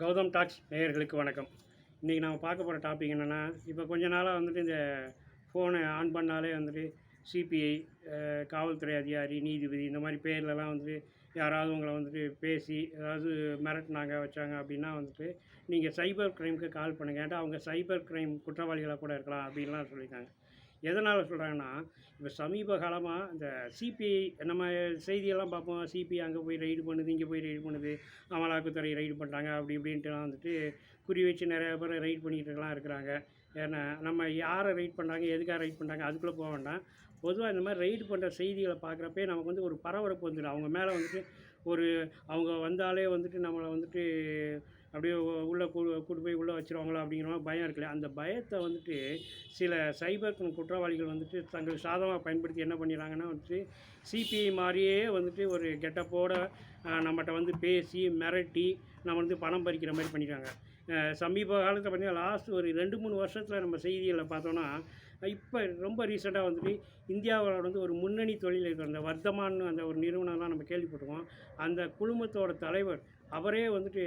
Gautham tax நேயர்களுக்கு வணக்கம். இன்றைக்கி நம்ம பார்க்க போகிற டாபிக் என்னென்னா இப்போ கொஞ்ச நாளாக வந்துட்டு இந்த ஃபோனை ஆன் பண்ணாலே வந்துட்டு சிபிஐ காவல்துறை அதிகாரி நீதிபதி இந்த மாதிரி பேர்லலாம் வந்துட்டு யாராவது உங்களை வந்துட்டு பேசி ஏதாவது மிரட்டினாங்க வச்சாங்க அப்படின்னா வந்துட்டு நீங்கள் சைபர் க்ரைமுக்கு கால் பண்ணுங்க. ஏன்டா அவங்க சைபர் க்ரைம் குற்றவாளிகளாக கூட இருக்கலாம் அப்படின்லாம் சொல்லியிருக்காங்க. எதனால் சொல்கிறாங்கன்னா இப்போ சமீப காலமாக இந்த சிபிஐ நம்ம செய்தியெல்லாம் பார்ப்போம். சிபிஐ அங்கே போய் ரைடு பண்ணுது இங்கே போய் ரைடு பண்ணுது. அமலாக்கத்துறை ரைடு பண்ணுறாங்க அப்படி இப்படின்ட்டுலாம் வந்துட்டு குறி வச்சு நிறைய பேர் ரைட் பண்ணிக்கிட்டுலாம் இருக்கிறாங்க. ஏன்னா நம்ம யாரை ரைட் பண்ணுறாங்க எதுக்காக ரைட் பண்ணுறாங்க அதுக்குள்ளே போக வேண்டாம். பொதுவாக இந்த மாதிரி ரைடு பண்ணுற செய்திகளை பார்க்குறப்பே நமக்கு வந்து ஒரு பரபரப்பு வந்துடும். அவங்க மேலே வந்துட்டு ஒரு அவங்க வந்தாலே வந்துட்டு நம்மளை வந்துட்டு அப்படியே உள்ளே கூ கூட்டு போய் உள்ளே வச்சுருவாங்களா அப்படிங்கிற மாதிரி பயம் இருக்குல்ல. அந்த பயத்தை வந்துட்டு சில சைபர் குற்றவாளிகள் வந்துட்டு தங்கள் சாதகமாக பயன்படுத்தி என்ன பண்ணிடுறாங்கன்னா வந்துட்டு சிபிஐ மாதிரியே வந்துட்டு ஒரு கெட்டப்போடு நம்மகிட்ட வந்து பேசி மிரட்டி நம்ம வந்து பணம் பறிக்கிற மாதிரி பண்ணிடுறாங்க. சமீப காலத்தில் பார்த்தீங்கன்னா லாஸ்ட் ஒரு ரெண்டு மூணு வருஷத்தில் நம்ம செய்திகளை பார்த்தோன்னா இப்போ ரொம்ப ரீசெண்டாக வந்துட்டு இந்தியாவோட வந்து ஒரு முன்னணி தொழில் இருக்கிற அந்த வர்த்தமான் அந்த ஒரு நிறுவனம்லாம் நம்ம கேள்விப்பட்டிருக்கோம். அந்த குழுமத்தோட தலைவர் அவரே வந்துட்டு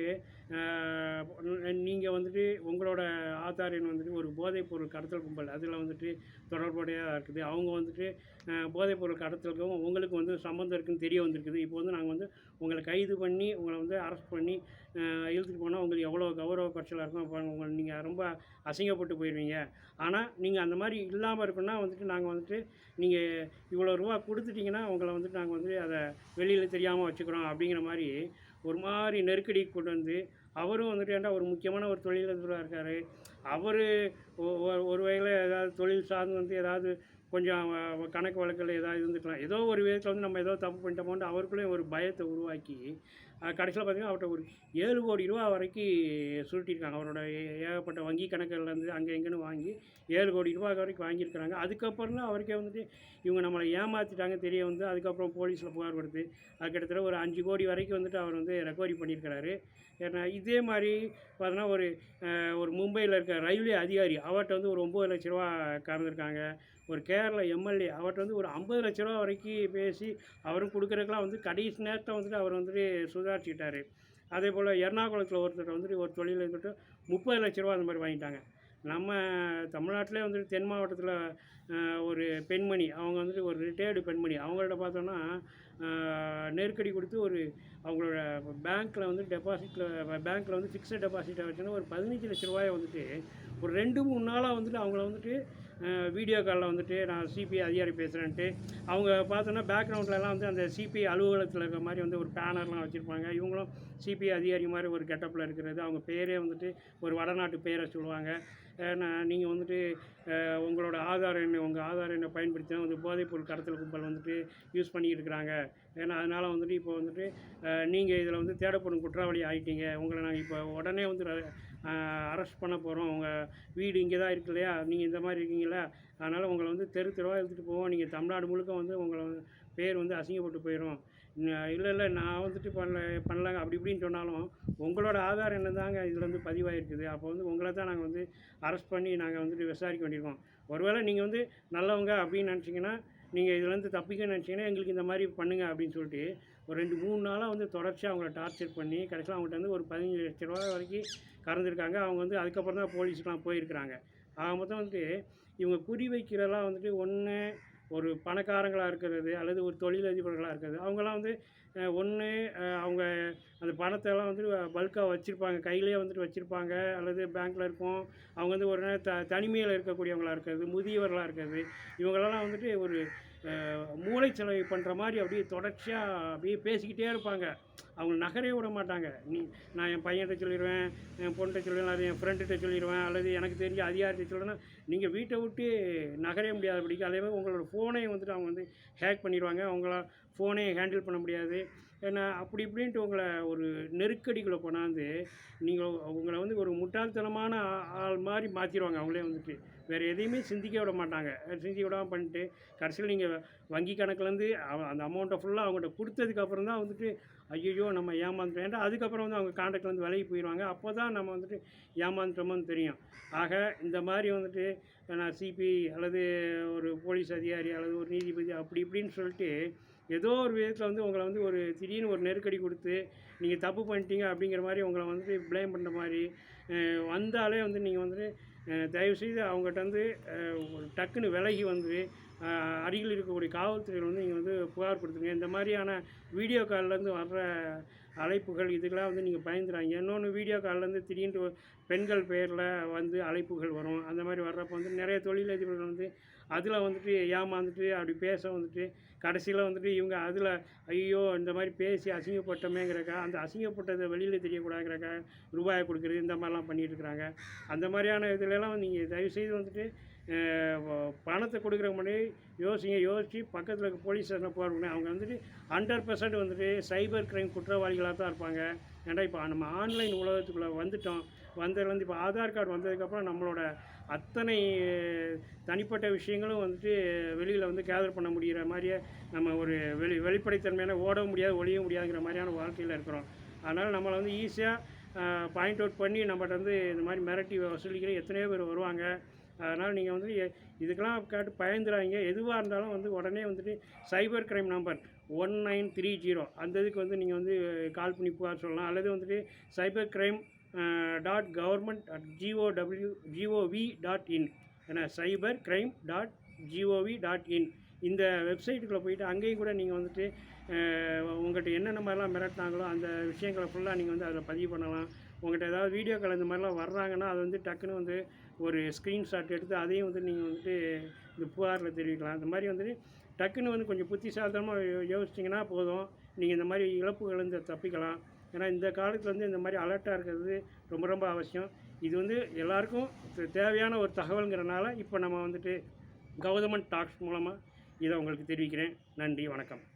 நீங்கள் வந்துட்டு உங்களோட ஆதார் எண் வந்துட்டு ஒரு போதைப் பொருள் கடத்தல் கும்பல் அதில் வந்துட்டு தொடர்புடையதாக இருக்குது. அவங்க வந்துட்டு போதைப்பொருள் போதைப் பொருள் கடத்தலுக்கும் உங்களுக்கு வந்து சம்மந்தம் இருக்குன்னு தெரிய வந்திருக்குது. இப்போ வந்து நாங்கள் வந்து உங்களை கைது பண்ணி உங்களை வந்து அரெஸ்ட் பண்ணி இழுத்துட்டு போனால் உங்களுக்கு எவ்வளோ கௌரவ குறைச்சலாக இருக்கும் அப்போ உங்களை நீங்கள் ரொம்ப அசிங்கப்பட்டு போயிடுவீங்க ஆனால் நீங்கள் அந்த மாதிரி இல்லாமல் இருக்குன்னா வந்துட்டு நாங்கள் வந்துட்டு நீங்கள் இவ்வளோ ரூபா கொடுத்துட்டிங்கன்னா உங்களை வந்துட்டு நாங்கள் வந்து அதை வெளியில் தெரியாமல் வச்சுக்கிறோம் அப்படிங்கிற மாதிரி ஒரு மாதிரி நெருக்கடி கொண்டு வந்து அவரும் வந்துட்டு ஏன்டா ஒரு முக்கியமான ஒரு தொழிலதிபராக இருக்கார்? அவர் ஒரு வகையில் ஏதாவது தொழில் சார்ந்து வந்து ஏதாவது கொஞ்சம் கணக்கு வழக்கில் ஏதாவது இருந்துக்கலாம். ஏதோ ஒரு விதத்தில் வந்து நம்ம ஏதோ தப்பு பண்ணிட்டோமோன்ட்டு அவருக்குள்ளேயும் ஒரு பயத்தை உருவாக்கி கடைசியில் பார்த்தீங்கன்னா அவர்கிட்ட ஒரு ஏழு கோடி ரூபா வரைக்கும் சுருட்டியிருக்காங்க. அவரோட ஏகப்பட்ட வங்கி கணக்குலேருந்து அங்கே எங்கேன்னு வாங்கி ஏழு கோடி ரூபா வரைக்கும் வாங்கியிருக்கிறாங்க. அதுக்கப்புறம் தான் அவருக்கே வந்துட்டு இவங்க நம்மளை ஏமாற்றிட்டாங்க தெரிய வந்து அதுக்கப்புறம் போலீஸில் புகார் கொடுத்து அது கிட்டத்தட்ட ஒரு அஞ்சு கோடி வரைக்கும் வந்துட்டு அவர் வந்து ரெக்கவரி பண்ணியிருக்கிறாரு. ஏன்னா இதே மாதிரி பார்த்தோன்னா ஒரு ஒரு மும்பையில் இருக்க ரயில்வே அதிகாரி அவர்கிட்ட வந்து ஒரு ஒம்பது லட்ச ரூபா கறந்துருக்காங்க. ஒரு கேரளா எம்எல்ஏ அவர்கிட்ட வந்து ஒரு ஐம்பது லட்ச ரூபா வரைக்கும் பேசி அவரும் கொடுக்குறதுக்கெலாம் வந்து கடைசி நேரத்தை வந்துட்டு அவர் வந்துட்டு சுதாரிச்சுக்கிட்டார். அதே போல் எர்ணாகுளத்தில் ஒருத்தர் வந்துட்டு ஒரு தொழில் இருந்துட்டு முப்பது லட்ச ரூபா அந்த மாதிரி வாங்கிட்டாங்க. நம்ம தமிழ்நாட்டிலே வந்துட்டு தென் மாவட்டத்தில் ஒரு பெண்மணி அவங்க வந்துட்டு ஒரு ரிட்டையர்டு பெண்மணி அவங்கள்ட்ட பார்த்தோன்னா நெருக்கடி கொடுத்து ஒரு அவங்களோட பேங்க்கில் வந்து டெபாசிட்டில் பேங்க்கில் வந்து ஃபிக்ஸட் டெபாசிட்டை வச்சுன்னா ஒரு பதினஞ்சு லட்ச ரூபாயை வந்துட்டு ஒரு ரெண்டு மூணு நாளாக வந்துட்டு அவங்கள வந்துட்டு வீடியோ காலில் வந்துட்டு நான் சிபிஐ அதிகாரி பேசுகிறேன்ட்டு அவங்க பார்த்தோன்னா பேக்ரவுண்ட்லலாம் வந்து அந்த சிபிஐ அலுவலகத்தில் இருக்கிற மாதிரி வந்து ஒரு பேனர்லாம் வச்சுருப்பாங்க. இவங்களும் சிபிஐ அதிகாரி மாதிரி ஒரு கெட்டப்பில் இருக்கிறது. அவங்க பேரே வந்துட்டு ஒரு வடநாட்டு பேரை சொல்லுவாங்க. நீங்கள் வந்துட்டு உங்களோட ஆதார் எண்ணை உங்கள் ஆதார் எண்ணை பயன்படுத்தி தான் வந்து போதைப்பொருள் கடத்தல் கும்பல் வந்துட்டு யூஸ் பண்ணிக்கிட்டு இருக்கிறாங்க. ஏன்னா அதனால் வந்துட்டு இப்போ வந்துட்டு நீங்கள் இதில் வந்து தேடப்படும் குற்றவாளி ஆகிட்டீங்க உங்களை நாங்கள் இப்போ உடனே வந்து அரெஸ்ட் பண்ண போகிறோம் உங்கள் வீடு இங்கே தான் இருக்கு இல்லையா? நீங்கள் இந்த மாதிரி இருக்கீங்களா அதனால் உங்களை வந்து தெரு தெருவாக எடுத்துகிட்டு போவோம். நீங்கள் தமிழ்நாடு முழுக்க வந்து உங்களை பேர் வந்து அசிங்கப்பட்டு போயிடும் இல்லை இல்லை நான் வந்துட்டு பண்ணல பண்ணலாங்க. அப்படி இப்படின்னு சொன்னாலும் உங்களோட ஆதார் என்ன தாங்க இதில் வந்து பதிவாயிருக்குது? அப்போ வந்து உங்களை தான் நாங்கள் வந்து அரெஸ்ட் பண்ணி நாங்கள் வந்துட்டு விசாரிக்க வேண்டியிருக்கோம். ஒருவேளை நீங்கள் வந்து நல்லவங்க அப்படின்னு நினச்சிங்கன்னா நீங்கள் இதுலேருந்து தப்பிக்க நினச்சிங்கன்னா எங்களுக்கு இந்த மாதிரி பண்ணுங்க அப்படின்னு சொல்லிட்டு ஒரு ரெண்டு மூணு நாளாக வந்து தொடர்ச்சியாக அவங்கள டார்ச்சர் பண்ணி கடைசியில் அவங்கள்ட்ட வந்து ஒரு பதினஞ்சு லட்ச ரூபா வரைக்கும் கறந்துருக்காங்க. அவங்க வந்து அதுக்கப்புறம் தான் போலீஸுக்கெலாம் போயிருக்கிறாங்க. ஆக மொத்தம் வந்துட்டு இவங்க குறி வைக்கிறதெல்லாம் வந்துட்டு ஒன்று ஒரு பணக்காரங்களாக இருக்கிறது அல்லது ஒரு தொழிலதிபர்களாக இருக்கிறது அவங்கெல்லாம் வந்து ஒன்று அவங்க அந்த பணத்தை எல்லாம் வந்துட்டு பல்காக வச்சுருப்பாங்க. கையிலேயே வந்துட்டு வச்சுருப்பாங்க. அல்லது பேங்க்கில் இருக்கும் அவங்க வந்து ஒரு நேரம் த தனிமையில் இருக்கக்கூடியவங்களா இருக்கிறது முதியவர்களாக இருக்கிறது. இவங்களெல்லாம் வந்துட்டு ஒரு அஹ், மூளைச்சலவை பண்ணுற மாதிரி அப்படியே தொடர்ச்சியாக அப்படியே பேசிக்கிட்டே இருப்பாங்க. அவங்க நகரே விட மாட்டாங்க. நீ நான் என் பையன்கிட்ட சொல்லிடுவேன் என் பொண்ணுகிட்ட சொல்லிடுவேன் அல்லது என் ஃப்ரெண்டுகிட்ட சொல்லிடுவேன் அல்லது எனக்கு தெரிஞ்ச அதிகாரத்தை சொல்லுன்னா நீங்கள் வீட்டை விட்டு நகரவே முடியாதபடிக்கு அதே மாதிரி உங்களோட ஃபோனையும் வந்துட்டு அவங்க வந்து ஹேக் பண்ணிடுவாங்க. அவங்கள ஃபோனையும் ஹேண்டில் பண்ண முடியாது. ஏன்னா அப்படி இப்படின்ட்டு உங்களை ஒரு நெருக்கடிக்குள்ளே கொண்டாந்து நீங்கள் உங்களை வந்து ஒரு முட்டாள்தனமான ஆள் மாதிரி மாற்றிடுவாங்க அவங்களே வந்துட்டு. வேறு எதையுமே சிந்திக்க விட மாட்டாங்க. சிந்திக்க விடாமல் பண்ணிட்டு கடைசியில் நீங்கள் வங்கி கணக்குலேருந்து அந்த அமௌண்ட்டை ஃபுல்லாக அவங்கள்ட்ட கொடுத்ததுக்கப்புறம் தான் வந்துட்டு ஐயோ நம்ம ஏமாந்துட்டோம். ஏன்டா அதுக்கப்புறம் வந்து அவங்க கான்டாக்ட்ல வந்து விலகி போயிடுவாங்க அப்போ தான் நம்ம வந்துட்டு ஏமாந்துட்டோமோன்னு தெரியும். ஆக இந்த மாதிரி வந்துட்டு நான் சிபி அல்லது ஒரு போலீஸ் அதிகாரி அல்லது ஒரு நீதிபதி அப்படி இப்படின்னு சொல்லிட்டு ஏதோ ஒரு விதத்தில் வந்து உங்களை வந்து ஒரு திடீர்னு ஒரு நெருக்கடி கொடுத்து நீங்கள் தப்பு பண்ணிட்டீங்க அப்படிங்கிற மாதிரி உங்களை வந்து ப்ளேம் பண்ணுற மாதிரி வந்தாலே வந்து நீங்கள் வந்து தயவுசெய்து அவங்ககிட்ட வந்து டக்குன்னு விலகி வந்து அருகில் இருக்கக்கூடிய காவல்துறையில் வந்து நீங்கள் வந்து புகார் கொடுத்துருங்க. இந்த மாதிரியான வீடியோ கால்லேருந்து வர்ற அழைப்புகள் இதுக்கெல்லாம் வந்து நீங்கள் பயந்துடாங்க இன்னொன்று வீடியோ கால்லேருந்து திடீர்னு பெண்கள் பேரில் வந்து அழைப்புகள் வரும். அந்த மாதிரி வர்றப்போ வந்து நிறைய தொழிலதிபர்கள் வந்து அதில் வந்துட்டு ஏமாந்துட்டு அப்படி பேச வந்துட்டு கடைசியில் வந்துட்டு இவங்க அதில் ஐயோ இந்த மாதிரி பேசி அசிங்கப்பட்டமேங்கிறக்கா அந்த அசிங்கப்பட்டதை வெளியில் தெரியக்கூடாதுங்கிறக்கா ரூபாயை கொடுக்குறது இந்த மாதிரிலாம் பண்ணிகிட்டு இருக்கிறாங்க அந்த மாதிரியான இதுலலாம் நீங்கள் தயவுசெய்து வந்துட்டு பணத்தை கொடுக்குற முன்னாடி யோசிங்க யோசித்து பக்கத்தில் இருக்க போலீஸ் ஸ்டேஷனில் போகிறவங்க அவங்க வந்துட்டு ஹண்ட்ரட் பர்சன்ட் வந்துட்டு சைபர் கிரைம் குற்றவாளிகளாக தான் இருப்பாங்க. ஏன்னா இப்போ நம்ம ஆன்லைன் உலகத்துக்குள்ளே வந்துட்டோம். வந்ததுலேருந்து இப்போ ஆதார் கார்டு வந்ததுக்கப்புறம் நம்மளோட அத்தனை தனிப்பட்ட விஷயங்களும் வந்துட்டு வெளியில் வந்து கேதர் பண்ண முடிகிற மாதிரியே நம்ம ஒரு வெளி வெளிப்படைத்தன்மையான ஓட முடியாது ஒழிய முடியாதுங்கிற மாதிரியான வாழ்க்கையில் இருக்கிறோம். அதனால் நம்மளை வந்து ஈஸியாக பாயிண்ட் அவுட் பண்ணி நம்மகிட்ட வந்து இந்த மாதிரி மிரட்டி வசூலிக்கிற எத்தனையோ பேர் வருவாங்க. அதனால் நீங்கள் வந்து எ- இதுக்கெல்லாம் கேட்டு பயந்துடாதீங்க. எதுவாக இருந்தாலும் வந்து உடனே வந்துட்டு cyber crime number one nine three zero அந்த இதுக்கு வந்து நீங்கள் வந்து கால் பண்ணி புகார் சொல்லலாம். அல்லது வந்துட்டு cyber crime dot government dot G O W G O V dot in. ஏன்னா cyber crime dot G O V dot in. இந்த வெப்சைட்டுக்குள்ளே போயிட்டு அங்கேயும் கூட நீங்கள் வந்துட்டு உங்கள்கிட்ட என்னென்ன மாதிரிலாம் மிரட்டினாங்களோ அந்த விஷயங்களை ஃபுல்லாக நீங்கள் வந்து அதில் பதிவு பண்ணலாம். உங்கள்கிட்ட ஏதாவது வீடியோ கால் இந்த மாதிரிலாம் வர்றாங்கன்னா அது வந்து டக்குன்னு வந்து ஒரு ஸ்க்ரீன்ஷாட் எடுத்து அதையும் வந்து நீங்கள் வந்துட்டு இந்த புகாரில் தெரிவிக்கலாம். இந்த மாதிரி வந்து டக்குன்னு வந்து கொஞ்சம் புத்திசாலித்தனமாக யோ- யோசிச்சிங்கன்னா போதும். நீங்கள் இந்த மாதிரி இழப்புகள் வந்து தப்பிக்கலாம். ஏன்னா இந்த காலத்தில் வந்து இந்த மாதிரி அலர்ட்டாக இருக்கிறது ரொம்ப ரொம்ப அவசியம். இது வந்து எல்லாருக்கும் தேவையான ஒரு தகவலுங்கிறனால இப்போ நம்ம வந்துட்டு கவர்மெண்ட் டாக்ஸ் மூலமாக இதை உங்களுக்கு தெரிவிக்கிறேன். நன்றி வணக்கம்.